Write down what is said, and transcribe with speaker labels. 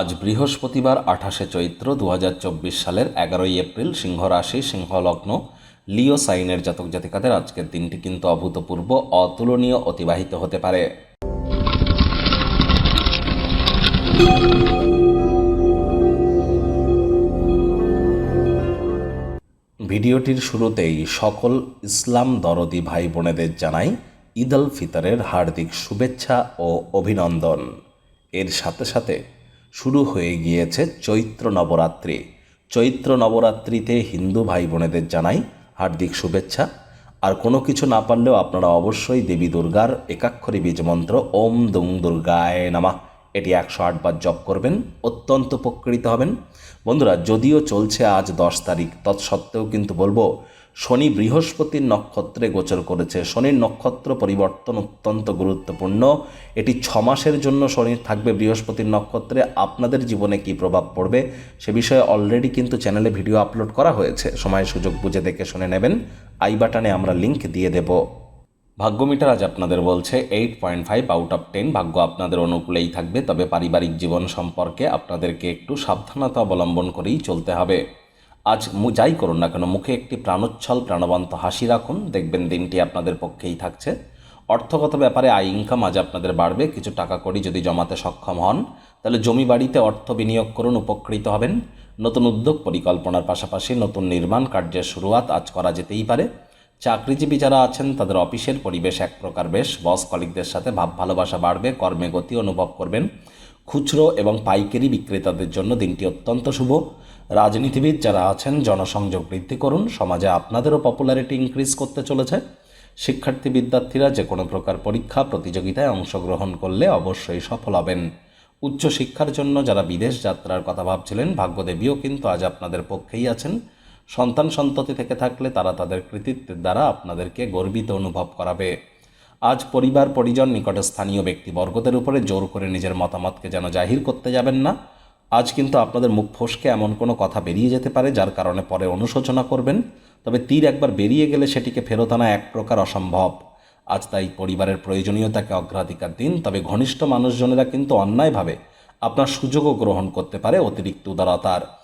Speaker 1: আজ বৃহস্পতিবার, আঠাশে চৈত্র দু হাজার চব্বিশ সালের এগারোই এপ্রিল সিংহ রাশি সিংহ লগ্ন লিও সাইনের জাতক জাতিকাদের আজকের দিনটি কিন্তু অভূতপূর্ব, অতুলনীয়, অতিবাহিত হতে পারে। ভিডিওটির শুরুতেই সকল ইসলাম দরদি ভাই বোনেদের জানাই ঈদ আল ফিতরের হার্দিক শুভেচ্ছা ও অভিনন্দন। এর সাথে সাথে শুরু হয়ে গিয়েছে চৈত্র নবরাত্রি। চৈত্র নবরাত্রিতে হিন্দু ভাই বোনেদের জানাই হার্দিক শুভেচ্ছা। আর কোনো কিছু না পারলেও আপনারা অবশ্যই দেবী দুর্গার একাক্ষরী বীজমন্ত্র ওম দুং দুর্গায় নামা। এটি একশো আটবার জপ করবেন, অত্যন্ত উপকৃত হবেন। বন্ধুরা, যদিও চলছে আজ দশ তারিখ, তৎসত্ত্বেও কিন্তু বলব, শনি বৃহস্পতির নক্ষত্রে গোচর করেছে। শনির নক্ষত্র পরিবর্তন অত্যন্ত গুরুত্বপূর্ণ। এটি ছ মাসের জন্য শনি থাকবে বৃহস্পতির নক্ষত্রে। আপনাদের জীবনে কী প্রভাব পড়বে সে বিষয়ে অলরেডি কিন্তু চ্যানেলে ভিডিও আপলোড করা হয়েছে। সময় সুযোগ বুঝে দেখে শুনে নেবেন। আই বাটনে আমরা লিংক দিয়ে দেবো। ভাগ্যমিটার আজ আপনাদের বলছে eight point five out of ten ভাগ্য আপনাদের অনুকূলেই থাকবে, তবে পারিবারিক জীবন সম্পর্কে আপনাদেরকে একটু সাবধানতা অবলম্বন করেই চলতে হবে। আজ যাই করুন না কেন, মুখে একটি প্রাণোচ্ছল, প্রাণবন্ত হাসি রাখুন, দেখবেন দিনটি আপনাদের পক্ষেই থাকছে। অর্থগত ব্যাপারে আয় ইনকাম আজ আপনাদের বাড়বে, কিছু টাকা কড়ি যদি জমাতে সক্ষম হন, তাহলে জমি বাড়িতে অর্থ বিনিয়োগ করুন, উপকৃত হবেন। নতুন উদ্যোগ, পরিকল্পনার পাশাপাশি নতুন নির্মাণ কার্যের শুরুয়াত আজ করা যেতেই পারে। চাকরিজীবী যারা আছেন, তাদের অফিসের পরিবেশ এক প্রকার বেশ। বস কলিকদের সাথে ভাব ভালোবাসা বাড়বে, কর্মে গতি অনুভব করবেন। খুচরো এবং পাইকারি বিক্রেতাদের জন্য দিনটি অত্যন্ত শুভ। রাজনীতিবিদ যারা আছেন, জনসংযোগ বৃদ্ধি করুন। সমাজে আপনাদেরও পপুলারিটি ইনক্রিজ করতে চলেছে। শিক্ষার্থী বিদ্যার্থীরা যে কোনো প্রকার পরীক্ষা, প্রতিযোগিতায় অংশগ্রহণ করলে অবশ্যই সফল হবেন। উচ্চশিক্ষার জন্য যারা বিদেশ যাত্রার কথা ভাবছিলেন, ভাগ্যদেবীও কিন্তু আজ আপনাদের পক্ষেই আছেন। সন্তান সন্ততি থেকে থাকলে তারা তাদের কৃতিত্বের দ্বারা আপনাদেরকে গর্বিত অনুভব করাবে। আজ পরিবার, পরিজন নিকটে স্থানীয় ব্যক্তিবর্গদের উপরে জোর করে নিজের মতামতকে যেন জাহির করতে যাবেন না। আজ কিন্তু আপনাদের মুখ ফসকে এমন কোনো কথা বেরিয়ে যেতে পারে যার কারণে পরে অনুশোচনা করবেন। তবে তীর একবার বেরিয়ে গেলে সেটিকে ফেরত আনা এক প্রকার অসম্ভব। আজ তাই পরিবারের প্রয়োজনীয়তাকে অগ্রাধিকার দিন। তবে ঘনিষ্ঠ মানুষজনেরা কিন্তু অন্যায়ভাবে আপনার সুযোগও গ্রহণ করতে পারে অতিরিক্ত উদারতার।